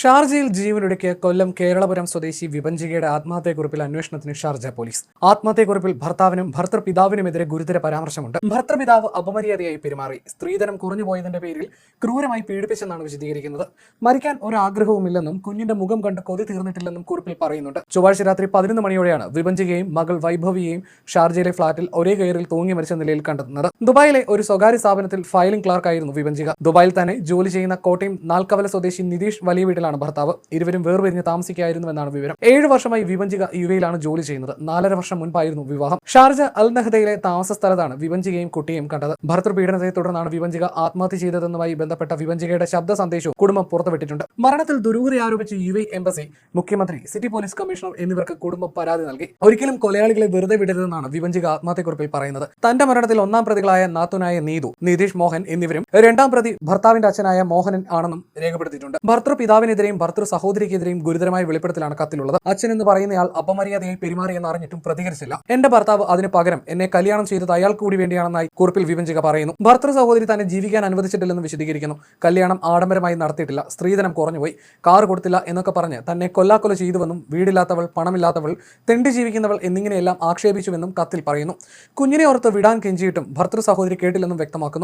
ഷാർജയിൽ ജീവനൊടുക്കിയ കൊല്ലം കേരളപുരം സ്വദേശി വിപഞ്ചികയുടെ ആത്മഹത്യക്കുറിപ്പിൽ അന്വേഷണത്തിന് ഷാർജ പോലീസ്. ആത്മഹത്യക്കുറിപ്പിൽ ഭർത്താവിനും ഭർത്തൃപിതാവിനുമെതിരെ ഗുരുതര പരാമർശമുണ്ട്. ഭർത്തൃപിതാവ് അപമര്യാദയായി പെരുമാറി. സ്ത്രീധനം കുറഞ്ഞുപോയതിന്റെ പേരിൽ ക്രൂരമായി പീഡിപ്പിച്ചെന്നാണ് വിശദീകരിക്കുന്നത്. മരിക്കാൻ ഒരാഗ്രഹവുമില്ലെന്നും കുഞ്ഞിന്റെ മുഖം കണ്ട് കൊതി തീർന്നിട്ടില്ലെന്നും കുറിപ്പിൽ പറയുന്നുണ്ട്. ചൊവ്വാഴ്ച രാത്രി പതിനൊന്ന് മണിയോടെയാണ് വിപഞ്ചികയും മകൾ വൈഭവിയെയും ഷാർജയിലെ ഫ്ളാറ്റിൽ ഒരേ കയറിൽ തൂങ്ങി മരിച്ച നിലയിൽ കണ്ടെത്തുന്നത്. ദുബായിലെ ഒരു സ്വകാര്യ സ്ഥാപനത്തിൽ ഫയലിംഗ് ക്ലാർക്കായിരുന്നു വിപഞ്ചിക. ദുബായിൽ തന്നെ ജോലി ചെയ്യുന്ന കോട്ടയം നാൽക്കവല സ്വദേശി നിതീഷ് വലിയ വീട്ടിലാണ് ഭർത്താവ്. ഇരുവരും വേർപിരിഞ്ഞ് താമസിക്കായിരുന്നുവെന്നാണ് വിവരം. ഏഴ് വർഷമായി വിവഞ്ചിക യു എയിലാണ് ജോലി ചെയ്യുന്നത്. നാലര വർഷം മുൻപായിരുന്നു വിവാഹം. ഷാർജ അൽ നഹദയിലെ താമസ സ്ഥലത്താണ് വിവഞ്ചികയും കുട്ടിയും കണ്ടത്. ഭർത്തൃപീഡനത്തെ തുടർന്നാണ് വിവഞ്ചിക ആത്മഹത്യ ചെയ്തതെന്നുമായി ബന്ധപ്പെട്ട വിവഞ്ചികയുടെ ശബ്ദ സന്ദേശവും കുടുംബം പുറത്തുവിട്ടിട്ടുണ്ട്. മരണത്തിൽ ദുരൂഹത ആരോപിച്ച് യു എംബസി മുഖ്യമന്ത്രി സിറ്റി പോലീസ് കമ്മീഷണർ എന്നിവർക്ക് കുടുംബം പരാതി നൽകി. ഒരിക്കലും കൊലയാളികളെ വെറുതെ വിടരുതെന്നാണ് വിവഞ്ചിക ആത്മഹത്യക്കുറിപ്പിൽ പറയുന്നത്. തന്റെ മരണത്തിൽ ഒന്നാം പ്രതികളായ നാത്തുനായ നീതു നിതീഷ് മോഹൻ എന്നിവരും രണ്ടാം പ്രതി ഭർത്താവിന്റെ അച്ഛനായ മോഹനൻ ആണെന്നും രേഖപ്പെടുത്തിയിട്ടുണ്ട്. ഭർത്തൃപിതാവിനെതിരെയും ഭർത്തൃ സഹോദരിക്കെതിരെയും ഗുരുതരമായ വെളിപ്പെടുത്തലാണ് കത്തിലുള്ളത്. അച്ഛൻ എന്ന് പറയുന്നയാൾ അപമര്യാദയായി പെരുമാറിയെന്ന് അറിഞ്ഞിട്ടും പ്രതികരിച്ചില്ല. എന്റെ ഭർത്താവ് അതിന് പകരം എന്നെ കല്യാണം ചെയ്തത് അയാൾക്ക് കൂടി വേണ്ടിയാണെന്നായി കുറിപ്പിൽ വിഭജിക പറയുന്നു. ഭർത്തൃ സഹോദരി തന്നെ ജീവിക്കാൻ അനുവദിച്ചിട്ടില്ലെന്ന് വിശദീകരിക്കുന്നു. കല്യാണം ആഡംബരമായി നടത്തിയിട്ടില്ല. സ്ത്രീധനം കുറഞ്ഞുപോയി. കാർ കൊടുത്തില്ല എന്നൊക്കെ പറഞ്ഞ് തന്നെ കൊല്ലാക്കൊല ചെയ്തുവെന്നും വീടില്ലാത്തവൾ പണമില്ലാത്തവൾ തെണ്ടി ജീവിക്കുന്നവൾ എന്നിങ്ങനെയെല്ലാം ആക്ഷേപിച്ചുവെന്നും കത്തിൽ പറയുന്നു. കുഞ്ഞിനെ ഓർത്ത് വിടാൻ കെഞ്ചിയിട്ടും ഭർത്തൃ സഹോദരി കേട്ടില്ലെന്നും വ്യക്തമാക്കുന്നു.